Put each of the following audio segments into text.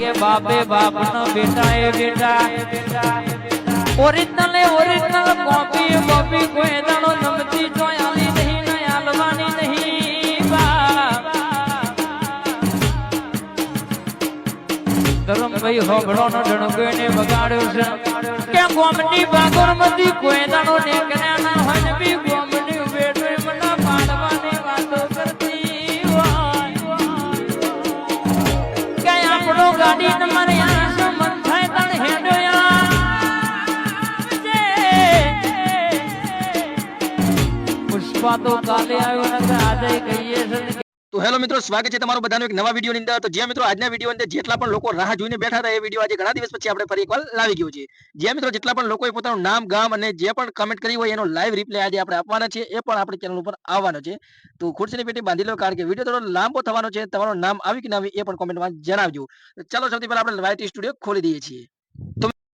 કે બાપે બાપ નો બેટા. એ બેટા ઓરિજિનલ એ ઓરિજિનલ કોપી કોપી કોઈ દાણો નમતી જોઈ આલી નહીં ને આલવાની નહીં. ધરમભાઈ હોબળો નો ડણકો ડણગોઈને બગાડ્યો છે. કે ગોમની ભાગોરમતી કોઈ નેકળ્યા ના ને બી ગોમની તો હેલો મિત્રો, સ્વાગત છે તમારું બધાનો એક નવા વિડીયોની અંદર. તો જ્યાં મિત્રો આજના વીડિયો અંદર જેટલા પણ લોકો રાહ જોઈને બેઠા હતા એ વીડિયો આજે ઘણા દિવસ પછી આપણે ફરી એકવાર લાવી ગયો છે. જ્યાં મિત્રો જેટલા પણ લોકોએ પોતાનું નામ, ગામ અને જે પણ કમેન્ટ કરી હોય એનો લાઈવ રિપ્લે આજે આપણે આપવાના છે, એ પણ આપણી ચેનલ ઉપર આવવાનો છે. તો ખુરશીની પેટી બાંધી લો, કારણ કે વીડિયો થોડો લાંબો થવાનો છે, તમારું નામ આવી કે ના આવી એ પણ કોમેન્ટમાં જણાવજો. ચાલો સૌથી પહેલા આપણે લાઇટ સ્ટુડિયો ખોલી દઈએ છીએ.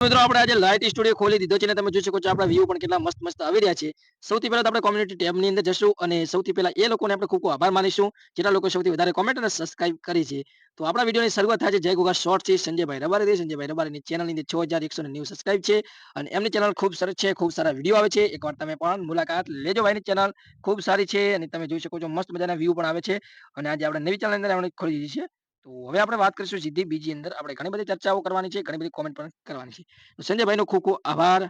મિત્રો, આપણે આજે લાઇટ સ્ટુડિયો ખોલી દીધો છે અને તમે જોઈ શકો છો આપણા વ્યૂ પણ કેટલા મસ્ત મસ્ત આવી રહ્યા છે. સૌથી પહેલા આપણે કોમ્યુનિટી ટેબની અંદર જશું અને સૌથી પહેલા એ લોકોને આપણે ખૂબ આભાર માનીશું, જેટલા લોકો સૌથી વધારે કોમેન્ટ અને સબસ્ક્રાઇબ કરી છે. તો આપણા વિડીયોની શરૂઆત થાય છે. જય ગોગા શોર્ટ છે. સંજયભાઈ રબારી સંજયભાઈ રબારીની ચેનલની અંદર છ હજાર એકસો નેવું સબસ્ક્રાઇબ છે. અને એમની ચેનલ ખૂબ સરસ છે. ખૂબ સારા વીડિયો આવે છે. એકવાર તમે પણ મુલાકાત લેજો ભાઈની ચેનલ ખૂબ સારી છે અને તમે જોઈ શકો છો મસ્ત મજાના વ્યૂ પણ આવે છે. અને આજે આપણે નવી ચેનલ અંદર આપણે ખોલી દીધી છે. તો હવે આપણે વાત કરીશું સીધી બીજી અંદર. આપણે ઘણી બધી ચર્ચાઓ કરવાની છે, ઘણી બધી કોમેન્ટ પણ કરવાની છે. સંજયભાઈનો ખૂબ ખૂબ આભાર.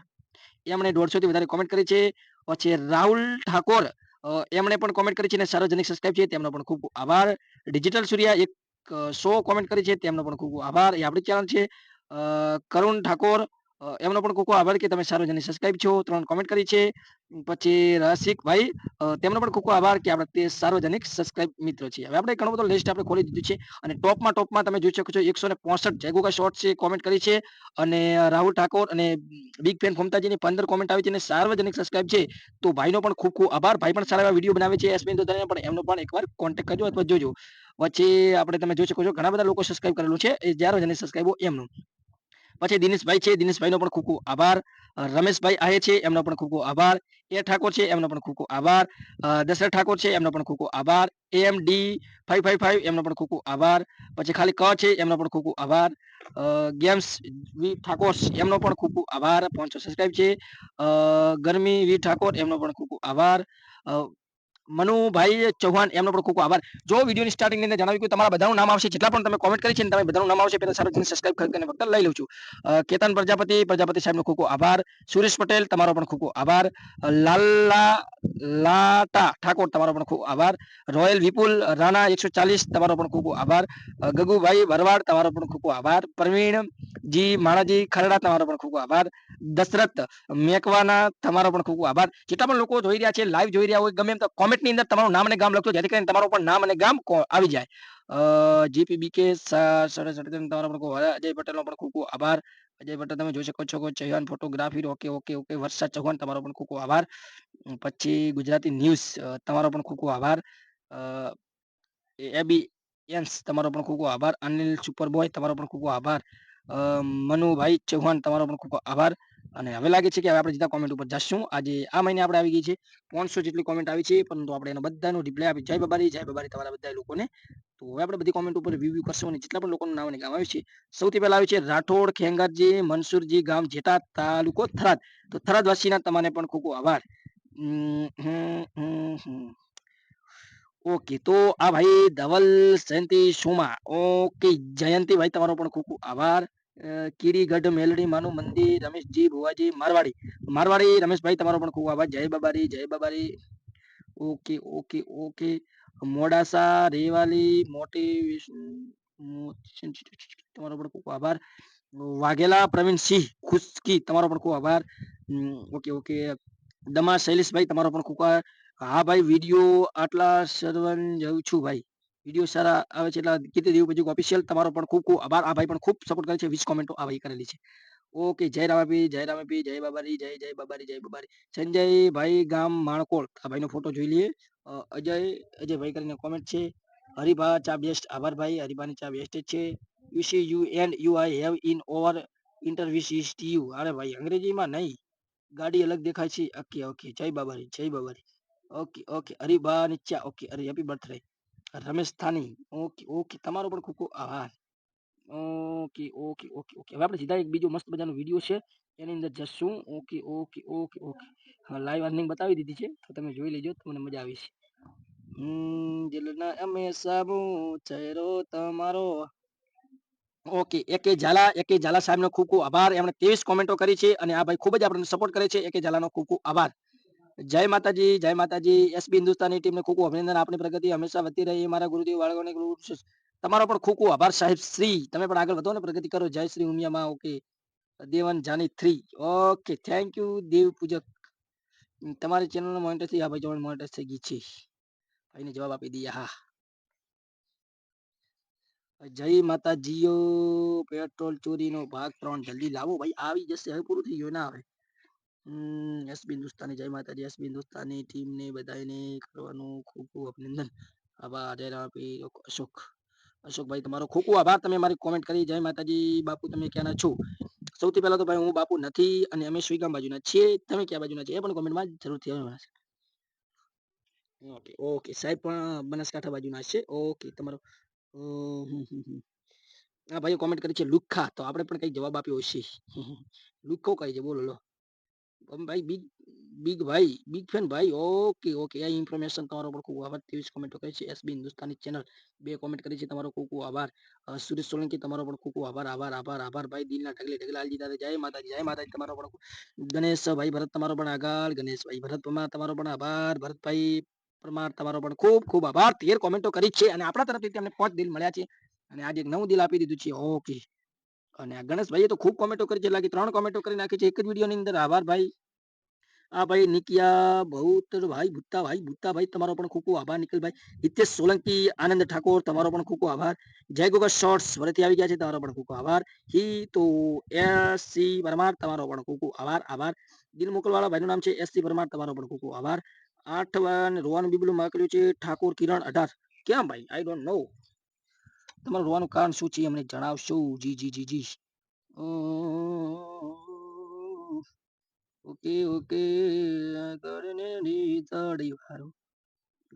એમણે દોઢસો થી વધારે કોમેન્ટ કરી છે. પછી રાહુલ ઠાકોર એમણે પણ કોમેન્ટ કરી છે અને સાર્વજનિક સબસ્ક્રાઇબ છે, તેમનો પણ ખૂબ આભાર. ડિજિટલ સૂર્યા એક સો કોમેન્ટ કરી છે, તેમનો પણ ખૂબ આભાર. એ આપણી ચેનલ છે. કરુણ ઠાકોર એમનો પણ ખૂબ આભાર કે તમે સાર્વજનિક સબસ્ક્રાઇબ છો. ત્રણ કોમેન્ટ કરી છે. પછી રસિક ભાઈ તેમનો પણ ખૂબ આભાર કે આપણે તે સાર્વજનિક સબસ્ક્રાઇબ મિત્ર છે. હવે આપણે ઘણો બધો લિસ્ટ આપણે ખોલી દીધું છે અને ટોપમાં ટોપમાં તમે જોઈ શકો છો એકસો ને પોસઠ જયગોગા શોર્ટ છે કોમેન્ટ કરી છે અને રાહુલ ઠાકોર અને બિગ ફેન ફોમતાજીની પંદર કોમેન્ટ આવી છે અને સાર્વજનિક સબસ્ક્રાઇબ છે. તો ભાઈનો પણ ખૂબ ખૂબ આભાર. ભાઈ પણ સારા એવા વીડિયો બનાવે છે. એસબીન દોધાને પણ એમનો પણ એકવાર કોન્ટેક્ટ કરજો અથવા જોજો. વચ્ચે આપણે તમે જોઈ શકો છો ઘણા બધા લોકો સબસ્ક્રાઇબ કરેલું છે. એ સાર્વજનિક સબસ્ક્રાઇબ એમનું. પછી દિનેશભાઈ છે, દિનેશભાઈનો પણ ખૂબ ખૂબ આભાર. રમેશભાઈ આહે છે, એમનો પણ ખૂબ ખૂબ આભાર. એ ઠાકોર છે, એમનો પણ ખૂબ ખૂબ આભાર. દશરથ ઠાકોર છે, એમનો પણ ખૂબ ખૂબ આભાર. M D five five five એમનો પણ ખૂબ ખૂબ આભાર. પછી ખાલી ક છે, એમનો પણ ખૂબ ખૂબ આભાર. ગેમ્સ વી ઠાકોર, એમનો પણ ખૂબ ખૂબ આભાર. પાંચસો સબસ્ક્રાઈબ છે. ગરમી વી ઠાકોર, એમનો પણ ખૂબ ખૂબ આભાર. મનુભાઈ ચૌહાણ, એમનો પણ ખૂબ આભાર. જો વિડીયોની સ્ટાર્ટિંગની અંદર જણાવ્યું કે તમારા બધાનું નામ આવશે, જેટલા પણ તમે કોમેન્ટ કરી છે તમે બધાનું નામ આવશે પહેલા સાર્વજનિક સબસ્ક્રાઇબ કરીને ફક્ત લઈ લઉં છું કેતન પ્રજાપતિ પ્રજાપતિ સાહેબનો ખૂબ આભાર. સુરેશ પટેલ, તમારો પણ ખૂબ આભાર. લાલા, લાટા ઠાકોર, તમારો પણ ખૂબ આભાર. રોયલ વિપુલ, રાણા એકસો ચાલીસ, તમારો પણ ખૂબ આભાર. ગગુભાઈ ભરવાડ તમારો પણ ખૂબ આભાર. પ્રવીણ જી માણાજી ખરડા, તમારો પણ ખૂબ આભાર. દશરથ મેકવાના, તમારો પણ ખૂબ આભાર. જેટલા પણ લોકો જોઈ રહ્યા છે લાઈવ જોઈ રહ્યા હોય, ગમે એમ તો comment ની અંદર તમારું નામ અને ગામ લખજો જેથી કરીને તમારું પણ નામ અને ગામ કો- આવી જાય. અ જીપીબીકે તમારો પણ ખૂબ આભાર. અજય પટેલનો પણ ખૂબ ખૂબ આભાર. અજય પટેલ તમે જોઈ શકો છો કે Chauhan photography okay okay okay Varsha Chauhan તમારો પણ ખૂબ ખૂબ આભાર. અમ પછી ગુજરાતી ન્યૂઝ તમારો પણ ખૂબ ખૂબ આભાર. અ, એબી એન્સ તમારો પણ ખૂબ ખૂબ આભાર. અનિલ સુપરબોય તમારો પણ ખૂબ ખૂબ આભાર. અ, મનુભાઈ ચૌહાણ તમારો પણ ખૂબ ખૂબ આભાર. અને હવે લાગે છે કે હવે આપણે સીધા કોમેન્ટ ઉપર જશું આજે આ મહિને આપણે આવી ગઈ છે પાંચસો જેટલી કોમેન્ટ આવી છે, પરંતુ આપણે એનો બધાનો રિપ્લાય આપી. જય બાબારી જય બાબારી તમારા બધા લોકોને. તો હવે આપણે બધી કોમેન્ટ ઉપર રિવ્યુ કરશું અને જેટલા પણ લોકોનું નામ અને ગામ આવ્યું છે, સૌથી પહેલા આવ્યું છે રાઠોડ, ખેંગારજી, મનસુરજી ગામ જેટા તાલુકો થરાદ. તો થરાદ વાસીના તમને પણ ખૂબ ખૂબ આભાર. ઓકે તો આ ભાઈ ધવલ જયંતિ સોમા. ઓકે જયંતિ ભાઈ, તમારો પણ ખૂબ ખૂબ આભાર. અ, કીડીગઢ મેલડી માનું મંદિર રમેશજી ભુવાજી મારવાડી. મારવાડી રમેશભાઈ તમારો પણ ખૂબ આભાર. જય બાબારી જય બાબારી. Okay okay okay. Modasa Revali મોટી તમારો પણ ખૂબ આભાર. વાઘેલા પ્રવીણસિંહ ખુશકી તમારો પણ ખૂબ આભાર. Okay okay. દમા શૈલેષભાઈ તમારો પણ ખૂબ આભાર. હા ભાઈ વીડિયો આટલા સર્વન જઉં છું ભાઈ. વીડિયો સારા આવે છે એટલે કીર્તિ દેવ પછી ઓફિશિયલ તમારો પણ ખૂબ ખૂબ આભાર. આ ભાઈ પણ ખૂબ સપોર્ટ કરે છે, વીસ કોમેન્ટો આ ભાઈ કરેલી છે. ઓકે જય રામાપી જય રામાપી, જય બાબારી, જય જય બાબારી જય બાબારી. સંજયભાઈ ગામ માણકોળ. આ ભાઈનો ફોટો જોઈ લઈએ. અજય અજય ભાઈ કરીને કોમેન્ટ છે. હરિભા ચા બેસ્ટ આભાર ભાઈ. હરિભાની ચા બેસ્ટ છે. U C U and U I have in over T U. અરે ભાઈ, અંગ્રેજીમાં નહીં. ગાડી અલગ દેખાય છે. ઓકે ઓકે જય બાબારી જય બાબારી. ઓકે ઓકે હરિભા નીચા ઓકે અરે happy birthday Ramesh થાની. Okay okay. તમારો પણ ખૂબ ખૂબ આભાર. Okay okay okay okay. હવે આપણે સીધા એક બીજો મસ્ત મજાનો વીડિયો છે. એની અંદર જશું. Okay okay okay okay. હા લાઈવ અર્નિંગ બતાવી દીધી છે. તો તમે જોઈ લેજો. તમને મજા આવી છે દિલના અમે સાબુ ચહેરો તમારો. ઓકે, એકે ઝાલા એકે ઝાલા સાહેબનો ખૂબ ખૂબ આભાર. એમણે ત્રેવીસ કોમેન્ટો કરી છે અને આ ભાઈ ખૂબ જ આપણને સપોર્ટ કરે છે. એકે ઝાલાનો ખૂબ ખૂબ આભાર. જય માતાજી જય માતાજી. એસબી હિન્દુસ્તાની ટીમને ખૂબ અભિનંદન. આપણી પ્રગતિ હંમેશા વધતી રહી. મારા ગુરુદેવ બાળકોને તમારો પણ ખૂબ આભાર સાહેબ. શ્રી, તમે પણ આગળ વધો ને પ્રગતિ કરો. જય Shri ઉમિયામાં. Okay. Devan Jani three. Okay. Thank you, Dev Pujak. તમારી ચેનલ મોનિટર થઈ. આ ભાઈ જોડે મોનિટર થઈ ગઈ છે. ભાઈને જવાબ આપી દઈએ. હા. જય માતાજીઓ. પેટ્રોલ ચોરીનો ભાગ ત્રણ. જલ્દી લાવો, ભાઈ. આવી જશે. હવે પૂરું થઈ ગયું. ના આવે. હમ હિન્દુસ્તાની, જય માતાજી એસબી હિન્દુસ્તાની ટીમને બધાને કરવાનું ખૂબ ખૂબ અભિનંદન. આભાર, જય રામ અશોક અશોકભાઈ, તમારો ખૂબ ખૂબ આભાર. તમે મારી કોમેન્ટ કરી, જય માતાજી, બાપુ, તમે ક્યાંના છો? સૌથી પહેલા તો ભાઈ, હું બાપુ નથી અને અમે સુઈગામ બાજુના છીએ. તમે ક્યાં બાજુના છે? એ પણ કોમેન્ટમાં જરૂરથી જણાવજો. ઓકે ઓકે, સાહેબ પણ બનાસકાંઠા બાજુના છે. ઓકે, તમારો હા ભાઈએ કોમેન્ટ કરી છે લુખા. તો આપણે પણ કઈ જવાબ આપ્યો હશે. લુખ્ખો કઈ છે, બોલો, લો. ભાઈ, બિગ બિગ ભાઈ, બિગ ફેન ભાઈ, ઓકે ઓકે. આ ઇન્ફોર્મેશન તમારો પણ ખૂબ આભાર. ત્રેવીસ કોમેન્ટો કરી છે એસબી હિન્દુસ્તાની ચેનલ બે કોમેન્ટ કરી છે, તમારો ખૂબ ખૂબ આભાર. સુરેશ સોલંકી, તમારો પણ ખૂબ આભાર આભાર આભાર આભાર. ભાઈ, દિલના ઢગલે ઢગલા આલજી દાદા, જય માતાજી જય માતાજી. તમારો પણ ગણેશ ભાઈ ભરત, તમારો પણ આભાર. ગણેશભાઈ ભરત પરમાર, તમારો પણ આભાર. ભરતભાઈ પરમાર, તમારો પણ ખૂબ ખૂબ આભાર. તેર કોમેન્ટો કરી છે અને આપણા તરફથી તેમને પાંચ દિલ મળ્યા છે અને આજે એક નવું દિલ આપી દીધું છે. ઓકે. અને ગણેશભાઈએ તો ખૂબ કોમેન્ટો કરી છે. લાગી ત્રણ કોમેન્ટો કરી નાખી છે. એક જ વિડીયોની અંદર. આભાર ભાઈ. આ ભાઈ નિકિયા, બહુતર ભાઈ ભૂતા ભાઈ ભૂતા ભાઈ તમારો પણ ખૂબ ખૂબ આભાર. નિખિલભાઈ હિતેશ સોલંકી, આનંદ ઠાકોર, તમારો પણ ખૂબ ખૂબ આભાર. જય ગોગા શોર્ટ્સ, ફરીથી આવી ગયા છે. તમારો પણ ખૂબ ખૂબ આભાર. હી તો એસ સી પરમાર, તમારો પણ ખૂબ ખૂબ આભાર. આભાર. દિલ મોકલવાળા ભાઈનું નામ છે એસ સી પરમાર, તમારો પણ ખૂબ ખૂબ આભાર. આઠ વન રોવાનું બીબલું મોકલ્યું છે. ઠાકોર કિરણ અઢાર. કેમ ભાઈ? આઈ ડોન્ટ નો તમારું રોવાનું કારણ શું છે અમને જણાવશો? જી જી જી જી. ઓકે ઓકે આગળને નીતાળી વારો.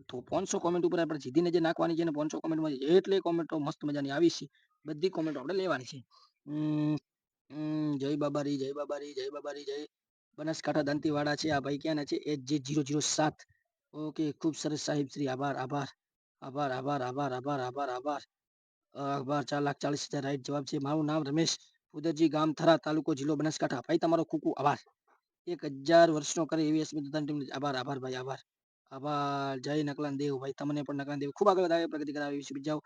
તો પાંચસો કોમેન્ટ ઉપર આપણે જીધીને જે નાખવાની છે ને પાંચસો કોમેન્ટમાં એટલે કોમેન્ટો મસ્ત મજાની આવી છે. બધી કોમેન્ટો આપણે લેવાની છે. જય બાબારી જય બાબારી જય બાબારી, જય બનાસકાંઠા દંતીવાડા છે. આ ભાઈ ક્યાંના છે? એચ જે જીરો જીરો સાત. ઓકે, ખૂબ સરસ સાહેબ, શ્રી આભાર આભાર આભાર આભાર આભાર આભાર આભાર આભાર. આભાર ચાર લાખ ચાલીસ હજાર રાઈટ જવાબ છે. મારું નામ રમેશ ઉદરજી ગામ થરા, તાલુકો જિલ્લો બનાસકાંઠા. ભાઈ, તમારો ખૂબ આભાર. એક હજાર વર્ષનો કરે એવી દત્તાની ટીમને આભાર આભાર ભાઈ, આભાર. આભાર. જય નકલાન દેવ ભાઈ, તમને પણ નકલાન દેવ. ખૂબ આગળ વધારે પ્રગતિ કરાવી છે. બીજા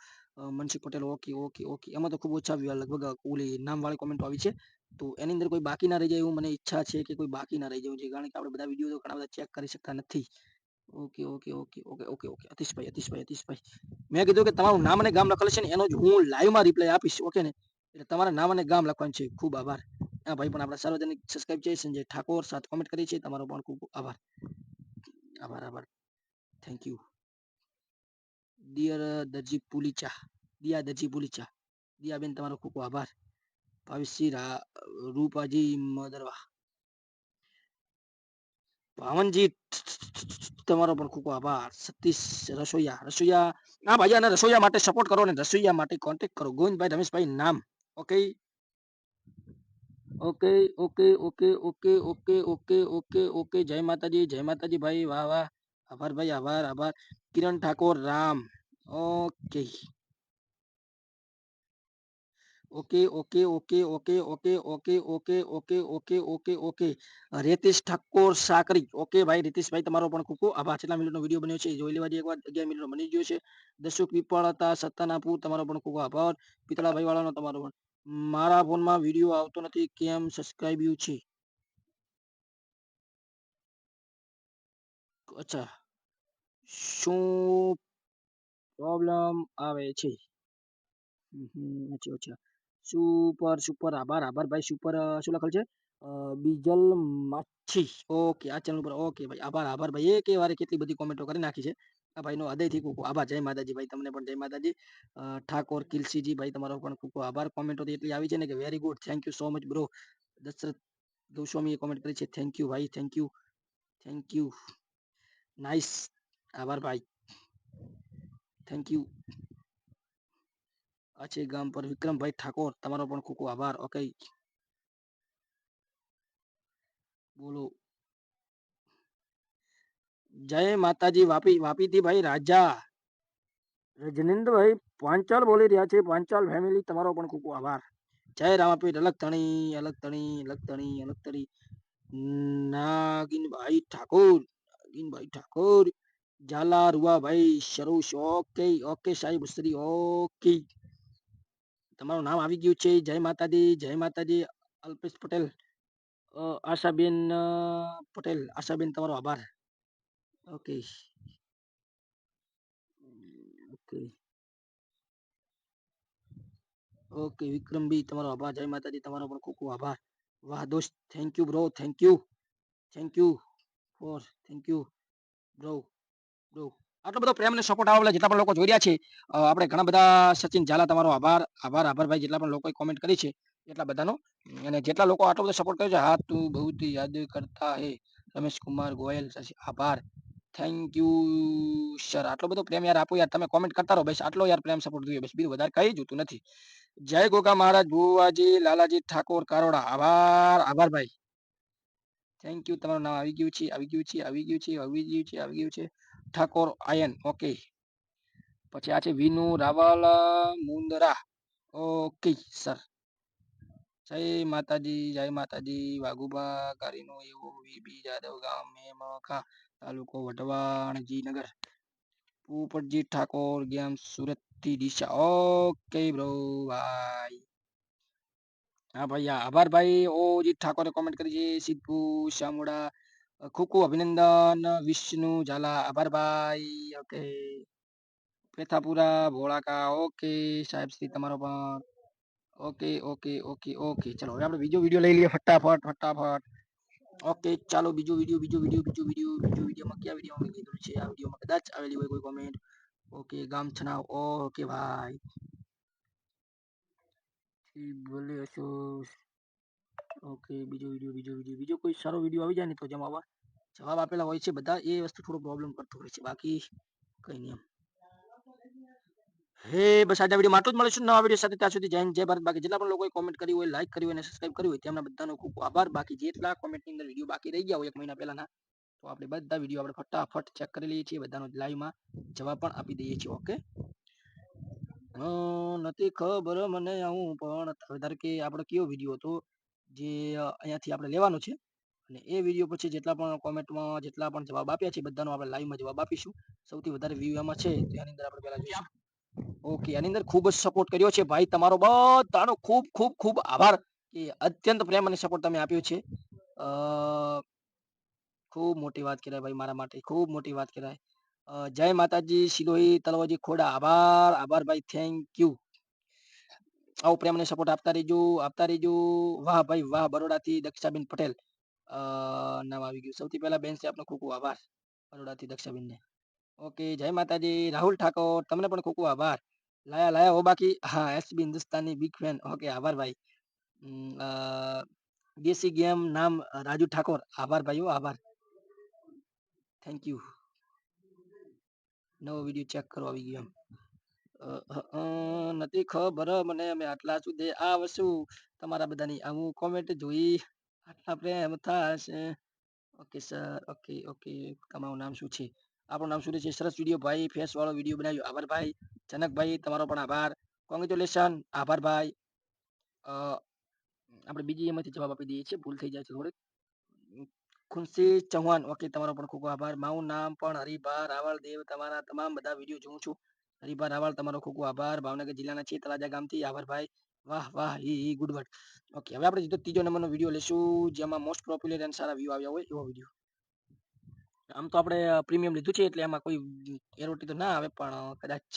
Mansukh Patel, okay okay okay. એમાં તો ખૂબ ઓછા લગભગ ઓલી નામવાળી કોમેન્ટો આવી છે. તો એની અંદર કોઈ બાકી ના રહી જાય એવું મને ઈચ્છા છે કે કોઈ બાકી ના રહી જવું છે. કારણ કે આપણે બધા વીડિયો ઘણા બધા ચેક કરી શકતા નથી. Okay okay okay okay okay okay. અતિશભાઈ અતિશભાઈ અતિશભાઈ. મેં કીધું કે તમારું નામ અને ગામ લખેલું છે ને, એનો જ હું લાઈવમાં રિપ્લાય આપીશ ઓકે ને? એટલે તમારા નામ અને ગામ લખવાનું છે. ખૂબ આભાર. હા, ભાઈ પણ આપણા સાર્વજનિક સબસ્ક્રાઇબ છે, સંજય ઠાકોર સાથે કોમેન્ટ કરી છે, તમારો પણ ખૂબ આભાર. આભાર આભાર. Thank you dear Darji Pulicha Diya Darji Pulicha દિયાબેન તમારો ખૂબ આભાર. ભાવિશ્રી રા, રૂપાજી મદરવા. ભાવનજી તમારો પણ ખૂબ આભાર. સતીશ રસોયા રસોયા ના ભાઈ આને રસોઈયા માટે સપોર્ટ કરો ને રસોયા માટે કોન્ટેક્ટ કરો. ગોવિંદભાઈ રમેશભાઈ, નામ. Okay okay okay okay okay okay okay okay okay જય માતાજી જય માતાજી ભાઈ. વાહ વાહ. આભાર ભાઈ, આભાર આભાર. Kiran Thakor, Ram. Okay okay okay okay okay okay okay okay okay okay okay okay Retish Thakor Sakri okay ભાઈ રીતિશભાઈ તમારો પણ ખૂબ ખૂબ આભાર છેલ્લા મિનિટનો વીડિયો બન્યો છે જોઈ લેવા એક વાર અગિયાર મિનિટનો બની ગયો છે દસુક પીપળ હતા સત્તાનાપુર તમારો પણ ખૂબ આભાર પિતળાભાઈ વાળાનો તમારો પણ મારા ફોનમાં વીડિયો આવતો નથી કેમ સબસ્ક્રાઇબ્યું છે અચ્છા શું પ્રોબ્લેમ આવે છે અચ્છા અચ્છા સુપર સુપર આભાર આભાર ભાઈ સુપર શું લખેલ છે? બીજલ માછી. ઓકે, આ ચેનલ પર ઓકે ભાઈ, આભાર આભાર ભાઈ. એક વારે કેટલી બધી કોમેન્ટો કરી નાખી છે. આ ભાઈનો હૃદયથી ખૂબ આભાર. જય માતાજી ભાઈ, તમને પણ જય માતાજી. ઠાકોર કિલસીજી ભાઈ, તમારો પણ ખૂબ આભાર. કોમેન્ટો એટલી આવી છે ને કે very good thank you so much bro Dashrath ગોસ્વામીએ comment કરી છે. થેન્ક યુ ભાઈ thank you thank you nice આભાર ભાઈ. થેન્ક યુ આ ગામ પર વિક્રમભાઈ ઠાકોર તમારો પણ ખૂબ આભાર. ઓકે બોલો. જય માતાજી વાપી વાપીથી ભાઈ રાજા. રજનીન્દ્રભાઈ પાંચાલ બોલી રહ્યા છે પાંચાલ ફેમિલી તમારો પણ ખૂબ ખૂબ આભાર. જય રામાપીઠ અલગ તણી અલગ તણી અલગ તણી અલગ તણી નાગિનભાઈ ઠાકોર નાગિનભાઈ ઠાકોર. ઝાલા રૂવાભાઈ શરૂ ઓકે ઓકે સાહેબ શ્રી ઓકે તમારું નામ આવી ગયું છે. જય માતાજી જય માતાજી અલ્પેશ પટેલ. અ, આશાબેન અ, પટેલ. આશાબેન તમારો આભાર. ઓકે. ઓકે. ઓકે વિક્રમભાઈ તમારો આભાર. જય માતાજી તમારો પણ ખૂબ ખૂબ આભાર. વાહ દોસ્ત thank you bro thank you thank you for thank you bro bro આટલો બધો પ્રેમ અને સપોર્ટ આવા જેટલા પણ લોકો જોઈ રહ્યા છે આપણે ઘણા બધા સચિન ઝાલા તમારો આભાર આભાર આભાર ભાઈ, જેટલા પણ લોકોએ કોમેન્ટ કરી છે, એટલા બધાનો. અને જેટલા લોકો આટલો બધો સપોર્ટ કર્યો છે, હા, તું બહુ યાદ કરતા હે. રમેશ કુમાર ગોયલ આભાર. થેન્ક યુ સર આટલો બધો પ્રેમ યાર આપો યાર, તમે કોમેન્ટ કરતા રહો, બસ આટલો યાર પ્રેમ સપોર્ટ જોઈએ, બસ બીજું વધારે કઈ જોતું નથી. જય ગોગા મહારાજ, ભુવાજી, લાલાજી, ઠાકોર, કારોડા. આભાર આભાર ભાઈ. થેન્ક યુ તમારું નામ આવી ગયું છે, આવી ગયું છે, આવી ગયું છે, આવી ગયું છે, આવી ગયું છે. ઠાકોર આયન. ઓકે પછી આ છે વિનુ, રાવલ, મુંદરા. ઓકે સર જય માતાજી જય માતાજી. વાઘુબા, ગારીનો એવો વીબી જાદવ ગામ મેમખા તાલુકો વઢવાણજી નગર પોપટજી ઠાકોર, ગેમ સુરતથી દિશા. ઓકે બ્રો ભાઈ હા, ભાઈ, આભાર, ભાઈ. ઓજી ઠાકોરે કોમેન્ટ કરી છે. સિદ્ધુ શામુડા ખૂબ ખૂબ અભિનંદન વિષ્ણુ, ઝાલા આભારભાઈ ઓકે. પેથાપુરા ભોળાકા, ઓકે. સાહેબ શ્રી તમારો પણ ઓકે ઓકે ઓકે ઓકે. ચલો, હવે આપણે બીજો વીડિયો લઈ લઈએ ફટાફટ ફટાફટ. ઓકે, ચાલો, બીજો વીડિયો બીજો વીડિયો બીજો વીડિયો, બીજો વિડીયોમાં કયા વિડીયોમાં કીધું છે? આ વિડીયોમાં કદાચ આવેલી હોય કોઈ કોમેન્ટ ઓકે, ગામ છનાવ ઓકે, ભાઈ. જી બોલે હશો ઓકે બીજો વીડિયો બીજો વીડિયો બીજો કોઈ સારો વીડિયો આવી જાય ને તો જેમાં જવાબ આપેલા હોય છે બધા, એ વસ્તુ થોડો પ્રોબ્લેમ કરતો હોય છે. બાકી કંઈ નહીં હે, બસ આજના વીડિયો માટલું જ મળીશું નવા વીડિયો સાથે. ત્યાં સુધી જય જય ભારત. બાકી જેટલા પણ લોકોએ કોમેન્ટ કરી હોય લાઈક કરી હોય અને સબસ્ક્રાઈબ કરી હોય, તેમના બધાનો ખૂબ આભાર. બાકી જેટલા કોમેન્ટની અંદર વીડિયો બાકી રહી ગયા હોય એક મહિના પહેલાના, તો આપણે બધા વીડિયો આપણે ફટાફટ ચેક કરી લઈએ છીએ, બધાનો લાઈવમાં જવાબ પણ આપી દઈએ છીએ ઓકે નથી ખબર મને હું પણ ધારો કે આપણો કયો વીડિયો હતો? જે અહીંયાથી આપણે લેવાનો છે. અને એ વીડિયો પછી જેટલા પણ કોમેન્ટમાં જેટલા પણ જવાબ આપ્યા છે, બધાનો આપણે લાઈવમાં જવાબ આપીશું. સૌથી વધારે વ્યૂ એમાં છે એની અંદર આપણે પહેલા જોઈશું. ઓકે આની અંદર ખૂબ જ સપોર્ટ કર્યો છે ભાઈ તમારો બધાનો ખૂબ ખૂબ ખૂબ આભાર કે અત્યંત પ્રેમ અને સપોર્ટ તમે આપ્યો છે. ખૂબ મોટી વાત કહેવાય ભાઈ મારા માટે, ખૂબ મોટી વાત કહેવાય. જય માતાજી શિલોહી તલવાજી ખોડા, આભાર આભાર ભાઈ થેન્ક યુ આવો પ્રેમ અને સપોર્ટ આપતા રહેજો આપતા રહેજો. વાહ ભાઈ વાહ બરોડાથી દક્ષાબેન પટેલ. અ, નામ આવી ગયું. સૌથી પહેલા બેન છે આપનો ખૂબ ખૂબ આભાર. બરોડાથી દક્ષાબેનને. ઓકે જય માતાજી. રાહુલ ઠાકોર તમને પણ ખૂબ ખૂબ આભાર. લાયા લાયા હો બાકી? હા SB Hindustani big fan okay આભાર ભાઈ. ઉમ, અ, દેશી ગેમ નામ રાજુ ઠાકોર. આભાર ભાઈઓ આભાર. થેન્ક યુ નવો વીડિયો ચેક કરો આવી ગયો એમ. અ, અ, અ, નથી ખબર. મને અમે આટલા સુધી આવશું. તમારા બધાની આવું કોમેન્ટ જોઈ આટલા પ્રેમ થશે. ઓકે સર ઓકે ઓકે તમારું નામ શું છે? આપણું નામ શું છે? સરસ વીડિયો ભાઈ ફેસ વાળો વીડિયો બનાવ્યો. આભાર ભાઈ. જનકભાઈ તમારો પણ આભાર. કોંગ્રેચ્યુલેશન આભાર ભાઈ. આપણે બીજી એમાંથી જવાબ આપી દઈએ છીએ. ભૂલ થઈ જાય છે થોડીક. ખુનસી ચૌહાણ. ઓકે તમારો પણ ખૂબ આભાર. મારું નામ પણ હરિભા રાવળ દેવ તમારા તમામ બધા વીડિયો જોઉં છું. હરિભા રાવળ તમારો ખૂબ ખૂબ આભાર. ભાવનગર જિલ્લાના છે તળાજા ગામથી આભાર ભાઈ. વાહ વાહ, ઈ ઈ ગુડ વર્ડ ઓકે હવે આપણે ત્રીજો નંબરનો વીડિયો લેશું, જેમાં મોસ્ટ પોપ્યુલર અને સારા વ્યૂ આવ્યા હોય એવો વીડિયો આમ તો આપણે પ્રીમિયમ લીધું છે, એટલે એમાં કોઈ એરોટી તો ના આવે, પણ કદાચ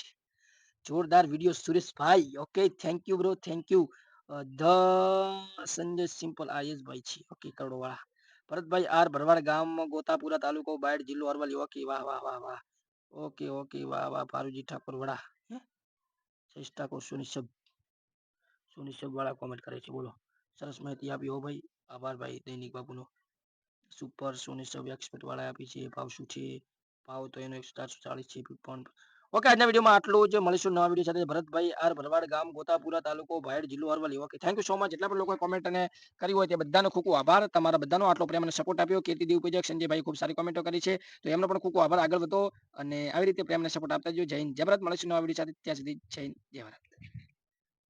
જોરદાર video Sureshbhai okay thank you bro thank you the Sanjay simple IS ભાઈ છે. ઓકે કરોડો વાળા ભરતભાઈ આર ભરવાડ ગામ, ગોતાપુરા તાલુકો, બાયડ જિલ્લો અરવલ્લી. ઓકે વાહ વાહ વાહ વાહ. Okay okay. વાહ વાહ. પારુજી ઠાકોર વડા જયેશ ઠાકોર સોની સબ વાળા કોમેન્ટ કરે છે. બોલો. સરસ માહિતી આપી. હો ભાઈ. આભાર ભાઈ દૈનિક બાપુનો. સુપર સોની સબ એક્સપર્ટ વાળા આપી છે. ભાવ શું છે? ભાવ તો એનો એકસો ચારસો ચાલીસ છે. પણ ઓકે આજના વિડીયોમાં આટલું જ. મળીશું નવા વીડિયો સાથે. ભરતભાઈ આર ભરવાડ ગામ, ગોતાપુરા તાલુકો, ભાયડ જિલ્લો Aravalli okay thank you so much જેટલા પણ લોકોએ કોમેન્ટ અને કરી હોય તે બધાનો ખૂબ આભાર. તમારા બધાનો આટલો પ્રેમ અને સપોર્ટ આપ્યો. કીર્તિ દેવ પૂજક સંજયભાઈ. ખૂબ સારી કોમેન્ટો કરી છે. તો એમનો પણ ખૂબ આભાર. આગળ વધો અને આવી રીતે પ્રેમ અને સપોર્ટ આપતા જો જય હિન્દ, જય ભારત. મળીશું નવા વીડિયો સાથે. ત્યાં સુધી જય હિન્દ, જય ભારત.